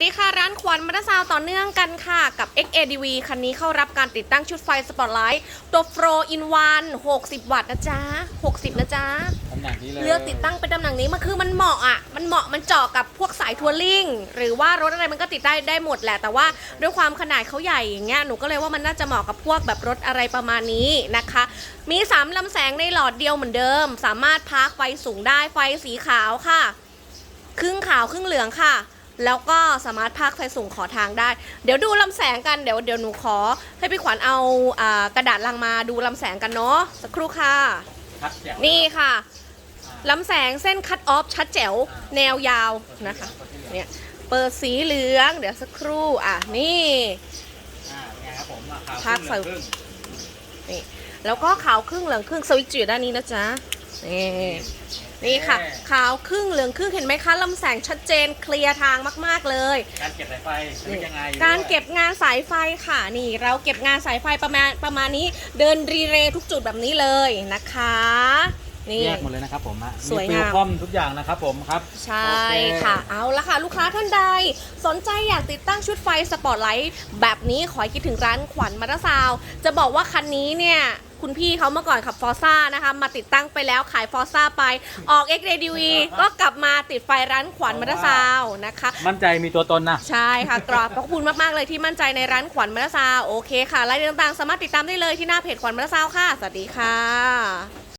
สวัสดีค่ะ ร้านขวัญมัตซาวต่อเนื่องกันค่ะ กับ XADV คันนี้เข้ารับการติดตั้งชุดไฟสปอตไลท์ตัวโฟรอินวัน60 วัตต์นะจ๊ะ 60 นะจ๊ะ ตำแหน่งนี้เลยเลือกติดตั้งเป็นตำแหน่งนี้มันคือมันเหมาะอะ มันเหมาะมันเจาะกับพวกสายทัวริงหรือว่ารถอะไรมันก็ติดได้ได้หมดแหละ แต่ว่าด้วยความขนาดเขาใหญ่อย่างเงี้ยหนูก็เลยว่ามันน่าจะเหมาะกับพวกแบบรถอะไรประมาณนี้นะคะ มี3ลำแสงในหลอดเดียวเหมือนเดิม สามารถพาร์คไฟสูงได้ไฟสีขาวค่ะ ครึ่งขาวครึ่งเหลืองค่ะ แล้วก็สามารถพากไฟสูงขอทางได้ เดี๋ยวดูลำแสงกันเดี๋ยวเดี๋ยวหนูขอ ให้พี่ขวัญเอาอากระดาษลังมาดูลำแสงกันเนาะสักครู่ค่ะชัดแจ๋วนี่ค่ะลำแสงเส้นคัตออฟชัดแจ๋วแนวยาวนะคะเนี่ยเปิดสีเหลือง เดี๋ยวสักครู่อะนี่อ่าเป็นไงครับผมราคาพักใส่ครึ่งนี่แล้วก็ขาวครึ่งเหลืองครึ่งสวิตช์อยู่ด้านนี้นะจ๊ะ นี่นี่ค่ะ ขาวครึ่งเหลืองครึ่งเห็นไหมคะลำแสงชัดเจนเคลียร์ทางมากๆเลย การเก็บสายไฟเป็นยังไงการเก็บงานสายไฟค่ะนี่ เราเก็บงานสายไฟประมาณประมาณนี้ เดินรีเลย์ทุกจุดแบบนี้เลยนะคะนี่แยกหมดเลยนะครับผมฮะสวยงามฟิลคอมทุกอย่างนะครับผมครับ ใช่โอเค่ะ เอาละค่ะ ลูกค้าท่านใด สนใจอยากติดตั้งชุดไฟสปอตไลท์แบบนี้ขอให้คิดถึงร้านขวัญมาตซาว จะบอกว่าคันนี้เนี่ย คุณพี่เขาเมื่อก่อนขับฟอร์ซ่านะคะมาติดตั้งไปแล้วขายฟอร์ซ่าไปออก x r a d v ก็กลับมาติดไฟร้านขวัญมาตซาวนะคะ มั่นใจมีตัวตนนะ ใช่ค่ะกราบขอบคุณมาก ๆ เลยที่มั่นใจในร้านขวัญมะละซาวโอเคค่ะรายละเอียดต่างๆ สามารถติดตามได้เลยที่หน้าเพจขวัญมะละซาวค่ะ สวัสดีค่ะ